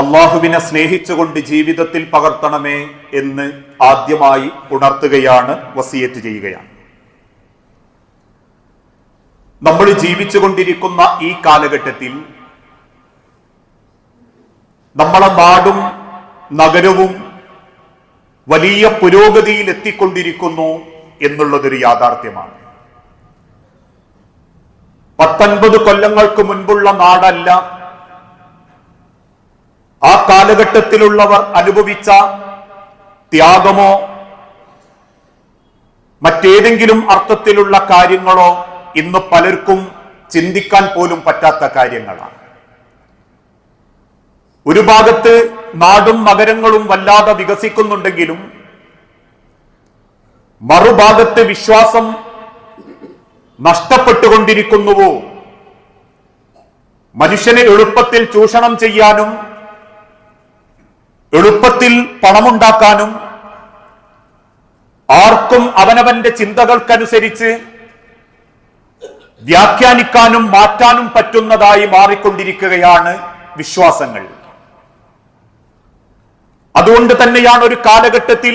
അള്ളാഹുവിനെ സ്നേഹിച്ചുകൊണ്ട് ജീവിതത്തിൽ പകർത്തണമേ എന്ന് ആദ്യമായി ഉണർത്തുകയാണ് വസിയത്ത് ചെയ്യുകയാണ്. നമ്മൾ ജീവിച്ചുകൊണ്ടിരിക്കുന്ന ഈ കാലഘട്ടത്തിൽ നമ്മളെ നാടും നഗരവും വലിയ പുരോഗതിയിൽ എത്തിക്കൊണ്ടിരിക്കുന്നു എന്നുള്ളതൊരു യാഥാർത്ഥ്യമാണ്. പത്തൊൻപത് കൊല്ലങ്ങൾക്ക് മുൻപുള്ള നാടല്ല ആ കാലഘട്ടത്തിലുള്ളവർ അനുഭവിച്ച ത്യാഗമോ മറ്റേതെങ്കിലും അർത്ഥത്തിലുള്ള കാര്യങ്ങളോ ഇന്ന് പലർക്കും ചിന്തിക്കാൻ പോലും പറ്റാത്ത കാര്യങ്ങളാണ്. ഒരു ഭാഗത്ത് നാടും നഗരങ്ങളും വല്ലാതെ വികസിക്കുന്നുണ്ടെങ്കിലും മറുഭാഗത്ത് വിശ്വാസം നഷ്ടപ്പെട്ടുകൊണ്ടിരിക്കുന്നുവോ? മനുഷ്യനെ എളുപ്പത്തിൽ ചൂഷണം ചെയ്യാനും എളുപ്പത്തിൽ പണമുണ്ടാക്കാനും ആർക്കും അവനവന്റെ ചിന്തകൾക്കനുസരിച്ച് വ്യാഖ്യാനിക്കാനും മാറ്റാനും പറ്റുന്നതായി മാറിക്കൊണ്ടിരിക്കുകയാണ് വിശ്വാസങ്ങൾ. അതുകൊണ്ട് തന്നെയാണ് ഒരു കാലഘട്ടത്തിൽ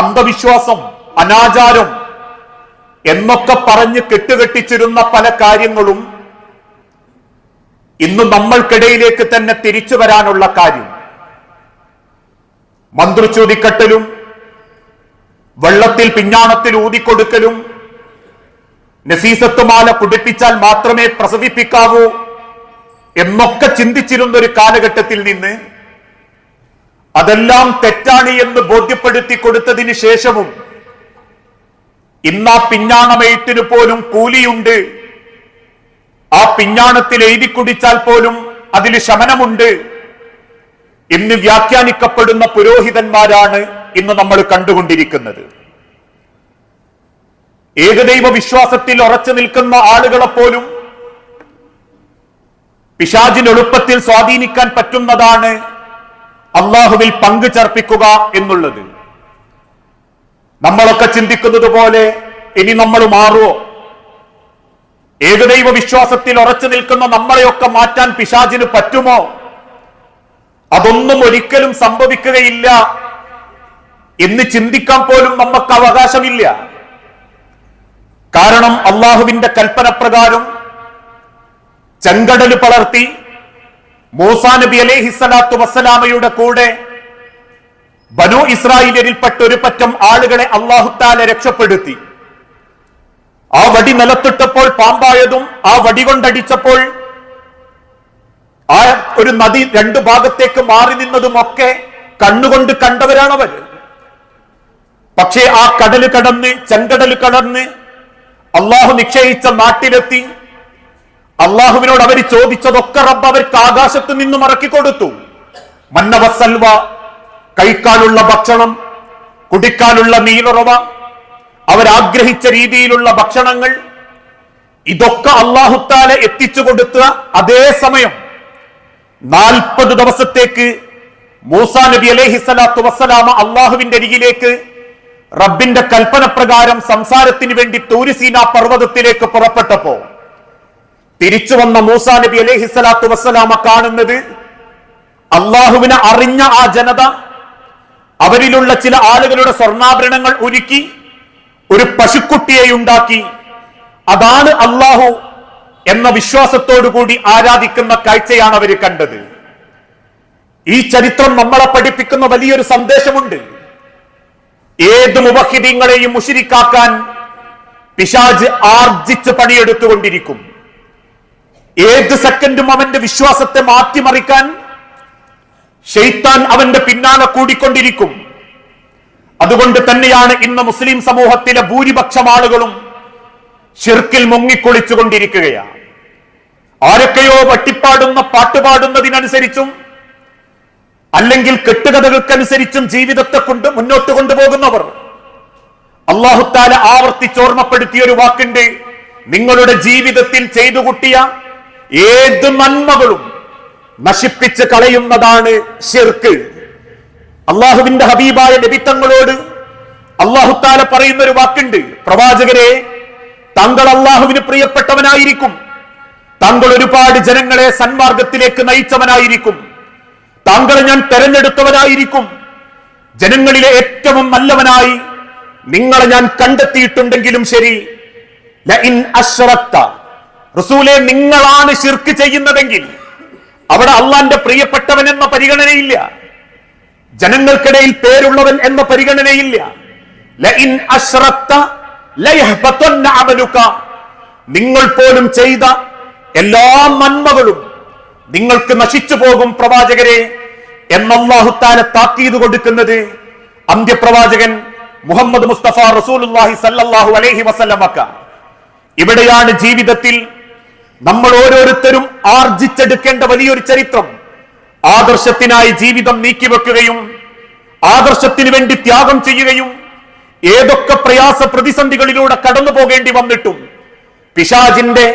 അന്ധവിശ്വാസം അനാചാരം എന്നൊക്കെ പറഞ്ഞ് കെട്ടുകെട്ടിച്ചിരുന്ന പല കാര്യങ്ങളും ഇന്ന് നമ്മൾക്കിടയിലേക്ക് തന്നെ തിരിച്ചു വരാനുള്ള കാര്യം. മന്ത്രിച്ചൂതിക്കെട്ടലും വെള്ളത്തിൽ പിഞ്ഞാണത്തിൽ ഊതിക്കൊടുക്കലും നഫീസത്തുമാല കുടിപ്പിച്ചാൽ മാത്രമേ പ്രസവിപ്പിക്കാവൂ എന്നൊക്കെ ചിന്തിച്ചിരുന്ന ഒരു കാലഘട്ടത്തിൽ നിന്ന് അതെല്ലാം തെറ്റാണ് എന്ന് ബോധ്യപ്പെടുത്തി കൊടുത്തതിന് ശേഷവും ഇന്ന് ആ പിഞ്ഞാണമയത്തിന് പോലും കൂലിയുണ്ട്. ആ പിഞ്ഞാണത്തിൽ എഴുതി കുടിച്ചാൽ പോലും അതിൽ ശമനമുണ്ട്. ഇന്ന് വ്യാഖ്യാനിക്കപ്പെടുന്ന പുരോഹിതന്മാരാണ് ഇന്ന് നമ്മൾ കണ്ടുകൊണ്ടിരിക്കുന്നത്. ഏകദൈവ വിശ്വാസത്തിൽ ഉറച്ചു നിൽക്കുന്ന ആളുകളെപ്പോലും പോലും പിശാചിന് എളുപ്പത്തിൽ സ്വാധീനിക്കാൻ പറ്റുന്നതാണ് അള്ളാഹുവിൽ പങ്കു ചേർപ്പിക്കുക എന്നുള്ളത്. നമ്മളൊക്കെ ചിന്തിക്കുന്നത് പോലെ ഇനി നമ്മൾ മാറുമോ ഏകദൈവ വിശ്വാസത്തിൽ ഉറച്ചു നിൽക്കുന്ന നമ്മളെയൊക്കെ മാറ്റാൻ പിശാജിന് പറ്റുമോ? അതൊന്നും ഒരിക്കലും സംഭവിക്കുകയില്ല എന്ന് ചിന്തിക്കാൻ പോലും നമുക്ക് അവകാശമില്ല. കാരണം അള്ളാഹുവിന്റെ കൽപ്പന പ്രകാരം ചെങ്കടൽ പളർത്തി മൂസാ നബി അലേഹിസ്സലാത്തു വസ്സലാമയുടെ കൂടെ ബനു ഇസ്രായേലിൽപ്പെട്ട ഒരു പറ്റം ആളുകളെ അള്ളാഹുത്താലെ രക്ഷപ്പെടുത്തി. ആ വടി നിലത്തിട്ടപ്പോൾ പാമ്പായതും ആ വടി കൊണ്ടടിച്ചപ്പോൾ ആ ഒരു നദി രണ്ടു ഭാഗത്തേക്ക് മാറി നിന്നതുമൊക്കെ കണ്ണുകൊണ്ട് കണ്ടവരാണവർ പക്ഷേ ആ കടൽ കടന്ന് ചെങ്കടൽ കടന്ന് അള്ളാഹു നിശ്ചയിച്ച നാട്ടിലെത്തി. അള്ളാഹുവിനോട് അവർ ചോദിച്ചതൊക്കെ റബ്ബ് അവർക്ക് ആകാശത്ത് നിന്ന് മറക്കി കൊടുത്തു മന്നവസൽവ കഴിക്കാനുള്ള ഭക്ഷണം കുടിക്കാനുള്ള നീലുറവ അവരാഗ്രഹിച്ച രീതിയിലുള്ള ഭക്ഷണങ്ങൾ ഇതൊക്കെ അള്ളാഹുത്താലെ എത്തിച്ചു കൊടുത്ത അതേ സമയം നാൽപ്പത് ദിവസത്തേക്ക് മൂസാ നബി അലൈഹി സ്വലാത്തു വസ്സലാമ അള്ളാഹുവിന്റെ അരികിലേക്ക് റബ്ബിന്റെ കൽപ്പന പ്രകാരം സംസാരത്തിന് വേണ്ടി തൂരിസീന പർവതത്തിലേക്ക് പുറപ്പെട്ടപ്പോ തിരിച്ചു വന്ന മൂസാ നബി അലൈഹി സ്വലാത്തു വസ്സലാമ കാണുന്നത് അള്ളാഹുവിനെ അറിഞ്ഞ ആ ജനത അവരിലുള്ള ചില ആളുകളുടെ സ്വർണാഭരണങ്ങൾ ഒരുക്കി ഒരു പശുക്കുട്ടിയെ ഉണ്ടാക്കി. അതാണ് അള്ളാഹു എന്ന വിശ്വാസത്തോടുകൂടി ആരാധിക്കുന്ന കാഴ്ചയാണ് അവർ കണ്ടത്. ഈ ചരിത്രം നമ്മളെ പഠിപ്പിക്കുന്ന വലിയൊരു സന്ദേശമുണ്ട്. ഏത് മുബഹിദീങ്ങളെയും മുഷിരിക്കാക്കാൻ പിശാജ് ആർജിച്ച് പണിയെടുത്തുകൊണ്ടിരിക്കും. ഏത് സെക്കൻഡും അവന്റെ വിശ്വാസത്തെ മാറ്റിമറിക്കാൻ ഷെയ്ത്താൻ അവന്റെ പിന്നാലെ കൂടിക്കൊണ്ടിരിക്കും. അതുകൊണ്ട് തന്നെയാണ് ഇന്ന് മുസ്ലിം സമൂഹത്തിലെ ഭൂരിപക്ഷം ആളുകളും ഷിർക്കിൽ അല്ലെങ്കിൽ കെട്ടുകഥകൾക്കനുസരിച്ചും ജീവിതത്തെ കൊണ്ട് മുന്നോട്ട് കൊണ്ടുപോകുന്നവർ. അള്ളാഹുത്താല ആവർത്തിച്ചോർമ്മപ്പെടുത്തിയ ഒരു വാക്കുണ്ട്. നിങ്ങളുടെ ജീവിതത്തിൽ ചെയ്തു കൂട്ടിയ ഏത് നന്മകളും നശിപ്പിച്ച് കളയുന്നതാണ് ഷിർക്ക് അള്ളാഹുവിന്റെ ഹബീബായ ലഭിത്തങ്ങളോട് അള്ളാഹുത്താല പറയുന്ന ഒരു വാക്കുണ്ട്. പ്രവാചകരെ താങ്കൾ അള്ളാഹുവിന് പ്രിയപ്പെട്ടവനായിരിക്കും. താങ്കൾ ഒരുപാട് ജനങ്ങളെ സന്മാർഗത്തിലേക്ക് നയിച്ചവനായിരിക്കും. താങ്കളെ ഞാൻ തെരഞ്ഞെടുത്തവനായിരിക്കും. ജനങ്ങളിലെ ഏറ്റവും നല്ലവനായി നിങ്ങളെ ഞാൻ കണ്ടെത്തിയിട്ടുണ്ടെങ്കിലും ശരി. റസൂലെ നിങ്ങളാണ് ശിർക്ക് ചെയ്യുന്നതെങ്കിൽ അവിടെ അള്ളാന്റെ പ്രിയപ്പെട്ടവൻ എന്ന പരിഗണനയില്ല. ജനങ്ങൾക്കിടയിൽ പേരുള്ളവൻ എന്ന പരിഗണനയില്ല. നിങ്ങൾ പോലും ചെയ്ത എല്ലാ നന്മകളും നിങ്ങൾക്ക് നശിച്ചു പോകും പ്രവാചകരെ എന്നല്ലാഹുത്താല താക്കീത് കൊടുക്കുന്നത് അന്ത്യപ്രവാചകൻ മുഹമ്മദ് മുസ്തഫ റസൂലുള്ളാഹി സല്ലല്ലാഹു അലൈഹി വസല്ലമക്ക. ഇവിടെയാണ് ജീവിതത്തിൽ നമ്മൾ ഓരോരുത്തരും ആർജിച്ചെടുക്കേണ്ട വലിയൊരു ചരിത്രം. ആദർശത്തിനായി ജീവിതം നീക്കിവെക്കുകയും ആദർശത്തിന് വേണ്ടി ത്യാഗം ചെയ്യുകയും ഏതൊക്കെ പ്രയാസ പ്രതിസന്ധികളിലൂടെ കടന്നു പോകേണ്ടി വന്നിട്ടും പിശാജിന്റെ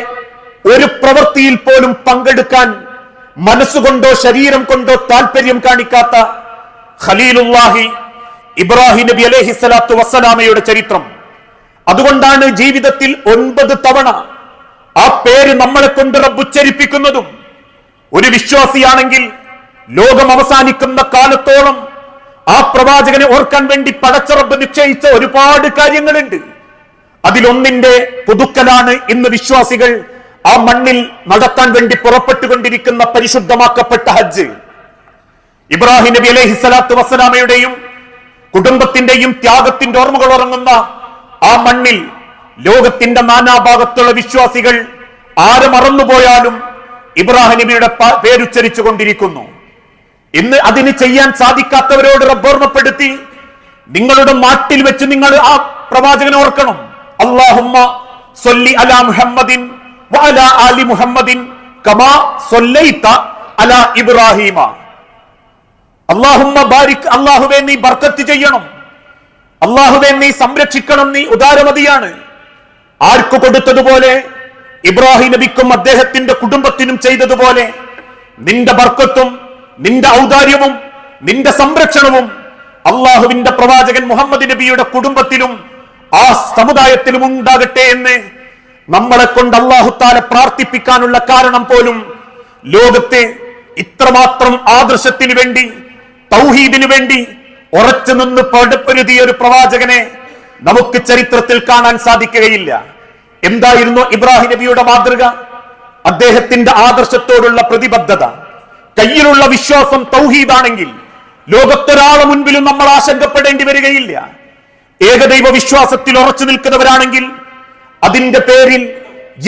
ഒരു പ്രവൃത്തിയിൽ പോലും പങ്കെടുക്കാൻ മനസ്സുകൊണ്ടോ ശരീരം കൊണ്ടോ താല്പര്യം കാണിക്കാത്ത ഖലീലുല്ലാഹി ഇബ്രാഹിം നബി അലൈഹി സ്വലാത്തു വസ്സലാമയുടെ ചരിത്രം. അതുകൊണ്ടാണ് ജീവിതത്തിൽ ഒൻപത് തവണ ആ പേര് നമ്മളെ കൊണ്ട് റബ്ബുച്ചരിപ്പിക്കുന്നതും ഒരു വിശ്വാസിയാണെങ്കിൽ ലോകം അവസാനിക്കുന്ന കാലത്തോളം ആ പ്രവാചകനെ ഓർക്കാൻ വേണ്ടി പടച്ച റബ്ബ് നിശ്ചയിച്ച ഒരുപാട് കാര്യങ്ങളുണ്ട്. അതിലൊന്നിന്റെ പുതുക്കലാണ് ഇന്ന് വിശ്വാസികൾ ആ മണ്ണിൽ നടത്താൻ വേണ്ടി പുറപ്പെട്ടുകൊണ്ടിരിക്കുന്ന പരിശുദ്ധമാക്കപ്പെട്ട ഹജ്ജ് ഇബ്രാഹിം നബി അലൈഹി സ്വലാത്തു വസ്സലാമയുടെയും കുടുംബത്തിന്റെയും ത്യാഗത്തിന്റെ ഓർമ്മകൾ ഉറങ്ങുന്ന ആ മണ്ണിൽ ലോകത്തിന്റെ നാനാഭാഗത്തുള്ള വിശ്വാസികൾ ആര് മറന്നുപോയാലും ഇബ്രാഹിം നബിയുടെ പേരുച്ചരിച്ചു കൊണ്ടിരിക്കുന്നു. ഇന്ന് അതിന് ചെയ്യാൻ സാധിക്കാത്തവരോട് റബ്ബോർമ്മപ്പെടുത്തി നിങ്ങളുടെ നാട്ടിൽ വെച്ച് നിങ്ങൾ ആ പ്രവാചകനെ ഓർക്കണം. അള്ളാഹുമ്മ സൊല്ലി അലാ മുഹമ്മദിൻ വഅല ആലി മുഹമ്മദിൻ കമാ സൊല്ലൈത അലാ ഇബ്രാഹിമ. അള്ളാഹുമ്മ ബാരിക് അള്ളാഹുവെ നീ ബർക്കത്ത് ചെയ്യണം. അള്ളാഹുവെ നീ സംരക്ഷിക്കണം നീ ഉദാരമതിയാണ്. ആർക്കു കൊടുത്തതുപോലെ? ഇബ്രാഹിം നബിക്കും അദ്ദേഹത്തിന്റെ കുടുംബത്തിനും ചെയ്തതുപോലെ. നിന്റെ ബർക്കത്തും നിന്റെ ഔദാര്യവും നിന്റെ സംരക്ഷണവും അള്ളാഹുവിന്റെ പ്രവാചകൻ മുഹമ്മദ് നബിയുടെ കുടുംബത്തിലും ആ സമുദായത്തിലും ഉണ്ടാകട്ടെ എന്ന് നമ്മളെ കൊണ്ട് അള്ളാഹുത്താലെ പ്രാർത്ഥിപ്പിക്കാനുള്ള കാരണം പോലും ലോകത്തെ ഇത്രമാത്രം ആദർശത്തിന് വേണ്ടി തൗഹീദിനു വേണ്ടി ഉറച്ചു നിന്ന് പടുപ്പൊരുതിയ ഒരു പ്രവാചകനെ നമുക്ക് ചരിത്രത്തിൽ കാണാൻ സാധിക്കുകയില്ല. എന്തായിരുന്നു ഇബ്രാഹിം നബിയുടെ മാതൃക? അദ്ദേഹത്തിന്റെ ആദർശത്തോടുള്ള പ്രതിബദ്ധത. കയ്യിലുള്ള വിശ്വാസം തൗഹീദാണെങ്കിൽ ലോകത്തൊരാളെ മുൻപിലും നമ്മൾ ആശങ്കപ്പെടേണ്ടി വരികയില്ല. ഏകദൈവ വിശ്വാസത്തിൽ ഉറച്ചു നിൽക്കുന്നവരാണെങ്കിൽ അതിന്റെ പേരിൽ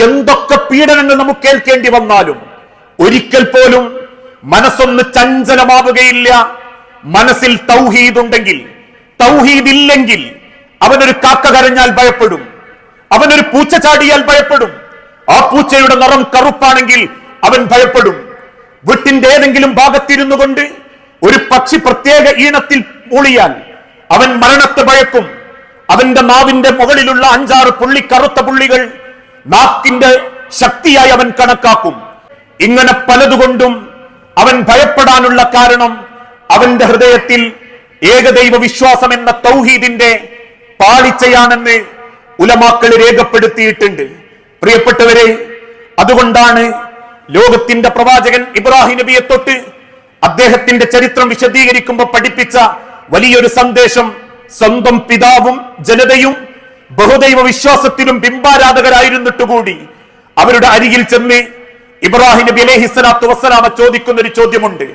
എന്തൊക്കെ പീഡനങ്ങൾ നമുക്ക് കേൾക്കേണ്ടി വന്നാലും ഒരിക്കൽ പോലും മനസ്സൊന്ന് ചഞ്ചലമാവുകയില്ല. മനസ്സിൽ തൗഹീദ് ഉണ്ടെങ്കിൽ തൗഹീദ് ഇല്ലെങ്കിൽ അവനൊരു കാക്ക കരഞ്ഞാൽ ഭയപ്പെടും. അവനൊരു പൂച്ച ചാടിയാൽ ഭയപ്പെടും. ആ പൂച്ചയുടെ നിറം കറുപ്പാണെങ്കിൽ അവൻ ഭയപ്പെടും. വീട്ടിന്റെ ഏതെങ്കിലും ഭാഗത്തിരുന്നു കൊണ്ട് ഒരു പക്ഷി പ്രത്യേക ഈണത്തിൽ മൂളിയാൽ അവൻ മരണത്തെ ഭയക്കും. അവന്റെ നാവിന്റെ മുകളിലുള്ള അഞ്ചാറ് പുള്ളി കറുത്ത പുള്ളികൾ നാക്കിന്റെ ശക്തിയായി അവൻ കണക്കാക്കും. ഇങ്ങനെ പലതുകൊണ്ടും അവൻ ഭയപ്പെടാനുള്ള കാരണം അവന്റെ ഹൃദയത്തിൽ ഏകദൈവ വിശ്വാസം എന്ന തൗഹീദിന്റെ പാളിച്ചയാണെന്ന് ഉലമാക്കൾ രേഖപ്പെടുത്തിയിട്ടുണ്ട്. പ്രിയപ്പെട്ടവരെ അതുകൊണ്ടാണ് ലോകത്തിന്റെ പ്രവാചകൻ ഇബ്രാഹിം നബിയെ തൊട്ട് അദ്ദേഹത്തിന്റെ ചരിത്രം വിശദീകരിക്കുമ്പോൾ പഠിപ്പിച്ച വലിയൊരു സന്ദേശം സ്വന്തം പിതാവും ജനതയും ബഹുദൈവ വിശ്വാസത്തിലും ബിംബാരാധകരായിരുന്നിട്ടുകൂടി അവരുടെ അരികിൽ ചെന്ന് ഇബ്രാഹിം നബി അലൈഹി സ്വലാത്തു വസ്സലാമ ചോദിക്കുന്ന ഒരു ചോദ്യമുണ്ട്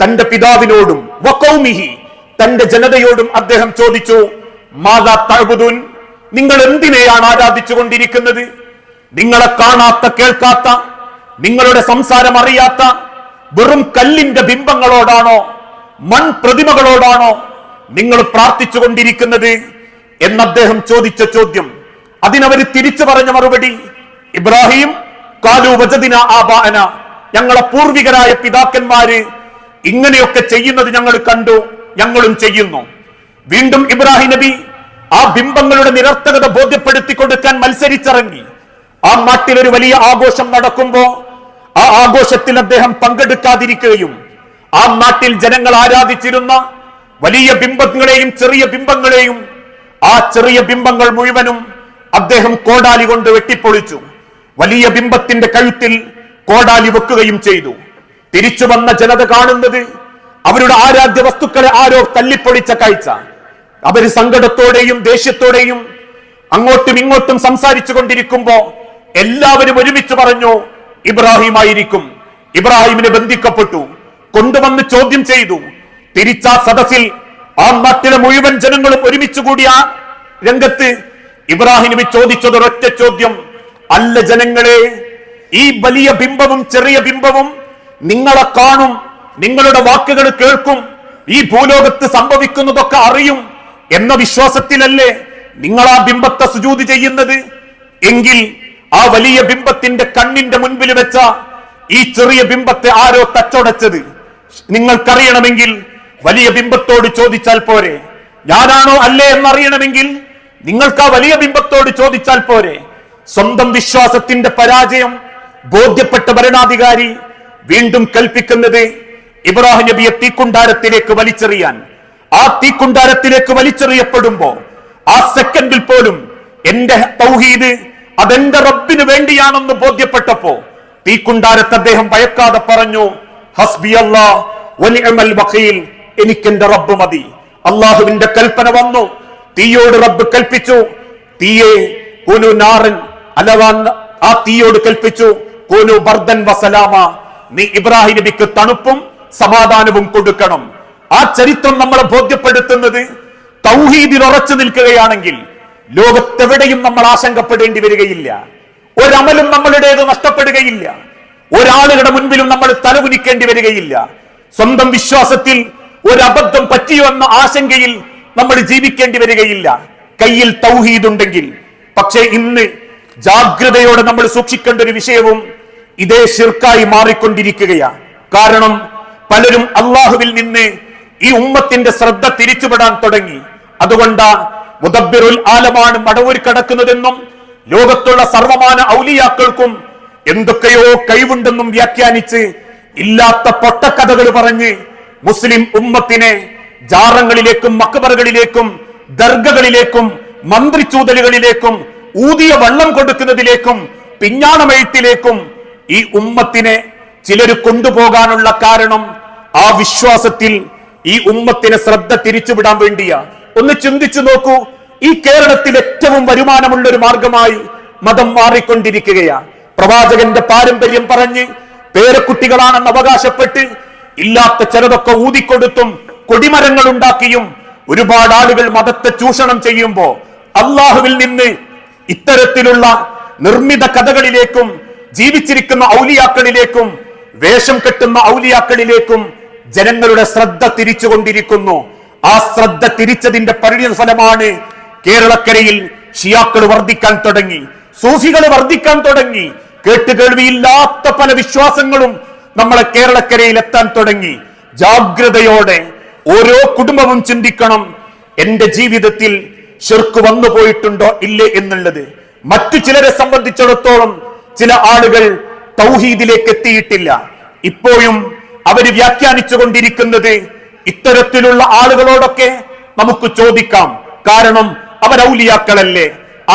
തന്റെ പിതാവിനോടും തന്റെ ജനതയോടും അദ്ദേഹം ചോദിച്ചു മാതാ തഴുതുൻ നിങ്ങൾ എന്തിനെയാണ് ആരാധിച്ചു കൊണ്ടിരിക്കുന്നത് നിങ്ങളെ കാണാത്ത കേൾക്കാത്ത നിങ്ങളുടെ സംസാരം അറിയാത്ത വെറും കല്ലിന്റെ ബിംബങ്ങളോടാണോ മൺ പ്രതിമകളോടാണോ നിങ്ങൾ പ്രാർത്ഥിച്ചു കൊണ്ടിരിക്കുന്നത് എന്ന് അദ്ദേഹം ചോദിച്ച ചോദ്യം. അതിനവർ തിരിച്ചു പറഞ്ഞ മറുപടി ഇബ്രാഹിം കാലു വജദിന ആബാന ഞങ്ങളെ പൂർവികരായ പിതാക്കന്മാര് ഇങ്ങനെയൊക്കെ ചെയ്യുന്നത് ഞങ്ങൾ കണ്ടു ഞങ്ങളും ചെയ്യുന്നു. വീണ്ടും ഇബ്രാഹിം നബി ആ ബിംബങ്ങളുടെ നിരർത്ഥകത ബോധ്യപ്പെടുത്തി കൊടുക്കാൻ മത്സരിച്ചിറങ്ങി. ആ നാട്ടിൽ ഒരു വലിയ ആഘോഷം നടക്കുമ്പോ ആ ആഘോഷത്തിൽ അദ്ദേഹം പങ്കെടുക്കാതിരിക്കുകയും ആ നാട്ടിൽ ജനങ്ങൾ ആരാധിച്ചിരുന്ന വലിയ ബിംബങ്ങളെയും ചെറിയ ബിംബങ്ങളെയും ആ ചെറിയ ബിംബങ്ങൾ മുഴുവനും അദ്ദേഹം കോടാലി കൊണ്ട് വെട്ടിപ്പൊളിച്ചു. വലിയ ബിംബത്തിന്റെ കഴുത്തിൽ കോടാലി വെക്കുകയും ചെയ്തു. തിരിച്ചു വന്ന ജനത കാണുന്നത് അവരുടെ ആരാധ്യ വസ്തുക്കളെ ആരോ തല്ലിപ്പൊളിച്ച കാഴ്ച. അവർ സങ്കടത്തോടെയും ദേഷ്യത്തോടെയും അങ്ങോട്ടും ഇങ്ങോട്ടും സംസാരിച്ചു കൊണ്ടിരിക്കുമ്പോ എല്ലാവരും ഒരുമിച്ച് പറഞ്ഞു ഇബ്രാഹിം ആയിരിക്കും ഇബ്രാഹിമിനെ ബന്ധിക്കപ്പെട്ടു. കൊണ്ടുവന്ന് ചോദ്യം ചെയ്തു. തിരിച്ച സദസ്സിൽ ആ നാട്ടിലെ മുഴുവൻ ജനങ്ങളും ഒരുമിച്ച് കൂടിയ രംഗത്ത് ഇബ്രാഹിം നബി ചോദിച്ചത് ഒരൊറ്റ ചോദ്യം. അല്ല ജനങ്ങളെ ഈ വലിയ ബിംബവും ചെറിയ ബിംബവും നിങ്ങളെ കാണും നിങ്ങളുടെ വാക്കുകൾ കേൾക്കും ഈ ഭൂലോകത്ത് സംഭവിക്കുന്നതൊക്കെ അറിയും എന്ന വിശ്വാസത്തിലല്ലേ നിങ്ങൾ ആ ബിംബത്തെ സുജൂതി ചെയ്യുന്നത്? എങ്കിൽ ആ വലിയ ബിംബത്തിന്റെ കണ്ണിന്റെ മുൻപിൽ വെച്ച ഈ ചെറിയ ബിംബത്തെ ആരോ തച്ചൊടച്ചത്. നിങ്ങൾക്കറിയണമെങ്കിൽ വലിയ ബിംബത്തോട് ചോദിച്ചാൽ പോരെ. ഞാനാണോ അല്ലേ എന്നറിയണമെങ്കിൽ നിങ്ങൾക്ക് ആ വലിയ ബിംബത്തോട് ചോദിച്ചാൽ പോരെ. സ്വന്തം വിശ്വാസത്തിന്റെ പരാജയം ബോധ്യപ്പെട്ട ഭരണാധികാരി വീണ്ടും കൽപ്പിക്കുന്നത് ഇബ്രാഹിം നബിയെ തീക്കുണ്ടാരത്തിലേക്ക് വലിച്ചെറിയാൻ. ആ തീക്കുണ്ടാരത്തിലേക്ക് വലിച്ചെറിയപ്പെടുമ്പോ ആ സെക്കൻഡിൽ പോലും എന്റെ തൗഹീദ് അതെന്റെ റബ്ബിന് വേണ്ടിയാണെന്ന് ബോധ്യപ്പെട്ടപ്പോ തീക്കുണ്ടാരത്ത് അദ്ദേഹം ഭയക്കാതെ പറഞ്ഞു ഹസ്ബി അല്ലാ വനിഅമൽ വക്കീൽ എനിക്ക് എന്റെ റബ്ബ് മതി. അള്ളാഹുവിന്റെ കൽപ്പന വന്നു. തീയോട് റബ്ബ് കൽപ്പിച്ചു. തീയെ കുനു നാറൻ അലവാൻ ആ തീയോട് കൽപ്പിച്ചു. കുനു ബർദൻ വസലാമ. നീ ഇബ്രാഹിം നബിക്ക് തണുപ്പും സമാധാനവും കൊടുക്കണം. ആ ചരിത്രം നമ്മളെ ബോധ്യപ്പെടുത്തുന്നത് തൗഹീദിൽ ഉറച്ചു നിൽക്കുകയാണെങ്കിൽ ലോകത്തെവിടെയും നമ്മൾ ആശങ്കപ്പെടേണ്ടി വരികയില്ല. ഒരമലും നമ്മളുടേത് നഷ്ടപ്പെടുകയില്ല. ഒരാളുകളുടെ മുൻപിലും നമ്മൾ തലകുനിക്കേണ്ടി വരികയില്ല. സ്വന്തം വിശ്വാസത്തിൽ ഒരു അബദ്ധം പറ്റിയോ എന്ന ആശങ്കയിൽ നമ്മൾ ജീവിക്കേണ്ടി വരികയില്ല. കയ്യിൽ തൗഹീദ് ഉണ്ടെങ്കിൽ പക്ഷേ ഇന്ന് ജാഗ്രതയോടെ നമ്മൾ സൂക്ഷിക്കേണ്ട ഒരു വിഷയവും ഇതേ ശിർക്കായി മാറിക്കൊണ്ടിരിക്കുകയാണ് കാരണം പലരും അള്ളാഹുവിൽ നിന്ന് ഈ ഉമ്മത്തിന്റെ ശ്രദ്ധ തിരിച്ചുവിടാൻ തുടങ്ങി. അതുകൊണ്ട് മുദബിറുൽ ആലമാണ് മടവൂർ കടക്കുന്നതെന്നും ലോകത്തുള്ള സർവമാന ഔലിയാക്കൾക്കും എന്തൊക്കെയോ കഴിവുണ്ടെന്നും വ്യാഖ്യാനിച്ച് ഇല്ലാത്ത പൊട്ടക്കഥകൾ പറഞ്ഞ് മുസ്ലിം ഉമ്മത്തിനെ ജാറങ്ങളിലേക്കും മക്ബറുകളിലേക്കും ദർഗകളിലേക്കും മന്ത്രിച്ചൂതലുകളിലേക്കും ഊതിയ വള്ളം കൊടുക്കുന്നതിലേക്കും പിഞ്ഞാണമെഴുത്തിലേക്കും ഈ ഉമ്മത്തിനെ ചിലര് കൊണ്ടുപോകാനുള്ള കാരണം ആ വിശ്വാസത്തിൽ ഈ ഉമ്മത്തിനെ ശ്രദ്ധ തിരിച്ചുവിടാൻ വേണ്ടിയാ. ഒന്ന് ചിന്തിച്ചു നോക്കൂ. ഈ കേരളത്തിൽ ഏറ്റവും വരുമാനമുള്ള ഒരു മാർഗമായി മതം മാറിക്കൊണ്ടിരിക്കുകയാണ് പ്രവാചകന്റെ പാരമ്പര്യം പറഞ്ഞ് പേരക്കുട്ടികളാണെന്ന് അവകാശപ്പെട്ട് ഇല്ലാത്ത ചിലതൊക്കെ ഊതിക്കൊടുത്തും കൊടിമരങ്ങൾ ഉണ്ടാക്കിയും ഒരുപാട് ആളുകൾ മതത്തെ ചൂഷണം ചെയ്യുമ്പോ അള്ളാഹുവിൽ നിന്ന് ഇത്തരത്തിലുള്ള നിർമ്മിത കഥകളിലേക്കും ജീവിച്ചിരിക്കുന്ന ഔലിയാക്കളിലേക്കും വേഷം കെട്ടുന്ന ഔലിയാക്കളിലേക്കും ജനങ്ങളുടെ ശ്രദ്ധ തിരിച്ചുകൊണ്ടിരിക്കുന്നു. ആ ശ്രദ്ധ തിരിച്ചതിന്റെ പരിണിത ഫലമാണ് കേരളക്കരയിൽ ഷിയാക്കൾ വർദ്ധിക്കാൻ തുടങ്ങി സൂഫികൾ വർദ്ധിക്കാൻ തുടങ്ങി. കേട്ടുകേൾവിയില്ലാത്ത പല വിശ്വാസങ്ങളും നമ്മളെ കേരളക്കരയിൽ എത്താൻ തുടങ്ങി. ജാഗ്രതയോടെ ഓരോ കുടുംബവും ചിന്തിക്കണം എന്റെ ജീവിതത്തിൽ ശിർക്ക് വന്നു പോയിട്ടുണ്ടോ ഇല്ലേ എന്നുള്ളത്. മറ്റു ചിലരെ സംബന്ധിച്ചിടത്തോളം ചില ആളുകൾ തൗഹീദിലേക്ക് എത്തിയിട്ടില്ല. ഇപ്പോഴും അവർ വ്യാഖ്യാനിച്ചു കൊണ്ടിരിക്കുന്നത് ഇത്തരത്തിലുള്ള ആളുകളോടൊക്കെ നമുക്ക് ചോദിക്കാം. കാരണം അവർ ഔലിയാക്കളല്ലേ?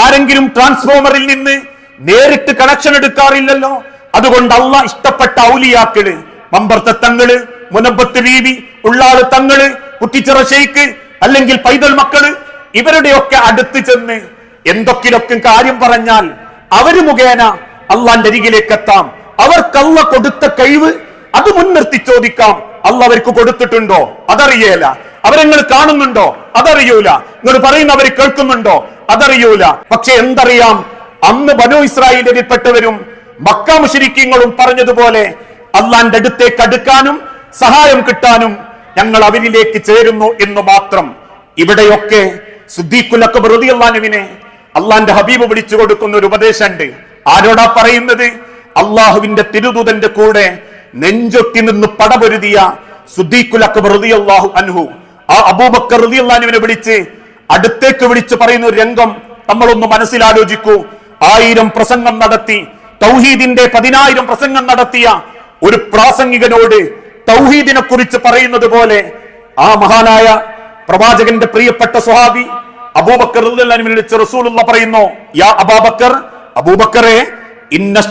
ആരെങ്കിലും ട്രാൻസ്ഫോമറിൽ നിന്ന് നേരിട്ട് കണക്ഷൻ എടുക്കാറില്ലല്ലോ. അതുകൊണ്ട് അള്ള ഇഷ്ടപ്പെട്ട ഔലിയാക്കൾ മമ്പർത്ത തങ്ങൾ മുനമ്പത്ത് വീവി ഉള്ളാൾ തങ്ങൾ കുറ്റിച്ചിറ ഷെയ്ക്ക് അല്ലെങ്കിൽ പൈതൽ മക്കൾ ഇവരുടെയൊക്കെ അടുത്ത് ചെന്ന് എന്തൊക്കിലൊക്കെ കാര്യം പറഞ്ഞാൽ അവർ മുഖേന അള്ളാന്റെ അരികിലേക്ക് എത്താം അവർക്കല്ല കൊടുത്ത കഴിവ് അത് മുൻനിർത്തി ചോദിക്കാം. അല്ല അവർക്ക് കൊടുത്തിട്ടുണ്ടോ? അതറിയേല. അവരെങ്ങൾ കാണുന്നുണ്ടോ? അതറിയൂല. നിങ്ങൾ പറയുന്നവർ കേൾക്കുന്നുണ്ടോ? അതറിയൂല. പക്ഷെ എന്തറിയാം? അന്ന് ബനു ഇസ്രായേലിൽപ്പെട്ടവരും മക്ക മുശരിക്കങ്ങളും പറഞ്ഞതുപോലെ അള്ളാന്റെ അടുത്തേക്ക് അടുക്കാനും സഹായം കിട്ടാനും ഞങ്ങൾ അവരിലേക്ക് ചേരുന്നു എന്ന് മാത്രം ഇവിടെയൊക്കെ സുദ്ദീഖുലൊക്കെ വെറുതെ അള്ളാനുവിനെ അള്ളാന്റെ ഹബീബ് വിളിച്ചു കൊടുക്കുന്ന ഒരു ഉപദേശമുണ്ട്. ആരോടാ പറയുന്നത്? അള്ളാഹുവിന്റെ തിരുദൂതന്റെ കൂടെ നെഞ്ചൊട്ടി നിന്ന് പടപൊരുതിയ സുദ്ദീഖുൽ അക്ബർ റളിയല്ലാഹു അൻഹു. ആ അബൂബക്കർ റളിയല്ലാഹുവിനെ വിളിച്ച് അടുത്തേക്ക് വിളിച്ച് പറയുന്ന ഒരു രംഗം നമ്മളൊന്ന് മനസ്സിലാലോചിക്കൂ. ആയിരം പ്രസംഗം നടത്തി തൗഹീദിന്റെ പതിനായിരം പ്രസംഗം നടത്തിയ ഒരു പ്രാസംഗികനോട് തൗഹീദിനെ കുറിച്ച് പറയുന്നത് പോലെ ആ മഹാനായ പ്രവാചകന്റെ പ്രിയപ്പെട്ട സ്വഹാബി അബൂബക്കർ വിളിച്ച് റസൂലുള്ള പറയുന്നു യാ അബാബക്കർ അബൂബക്കറെ ഇന്ന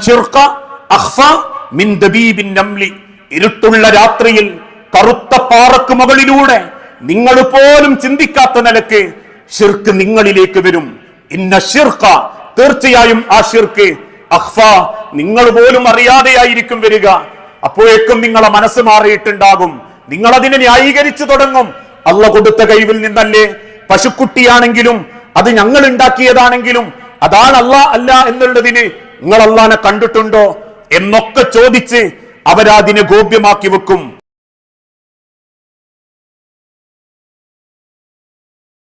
മിൻ ദബീബിൻ നംലി. ഇരുട്ടുള്ള രാത്രിയിൽ കറുത്ത പാറക്ക് മുകളിലൂടെ നിങ്ങൾ പോലും ചിന്തിക്കാത്ത നിലയ്ക്ക് ഷിർക്ക് നിങ്ങളിലേക്ക് വരും. ഇന്ന ഷിർഖ തീർച്ചയായും ആ ഷിർക്ക് അഹ്ഫ നിങ്ങൾ പോലും അറിയാതെയായിരിക്കും വരിക. അപ്പോഴേക്കും നിങ്ങളെ മനസ്സ് മാറിയിട്ടുണ്ടാകും. നിങ്ങൾ അതിനെ ന്യായീകരിച്ചു തുടങ്ങും. അള്ള കൊടുത്ത കൈവിൽ നിന്നല്ലേ പശുക്കുട്ടിയാണെങ്കിലും അത് ഞങ്ങൾ ഉണ്ടാക്കിയതാണെങ്കിലും അതാണ് അല്ല അല്ല എന്നുള്ളതിന് നിങ്ങൾ അള്ളാനെ കണ്ടിട്ടുണ്ടോ എന്നൊക്കെ ചോദിച്ച് അവരതിനെ ഗോപ്യമാക്കി വെക്കും.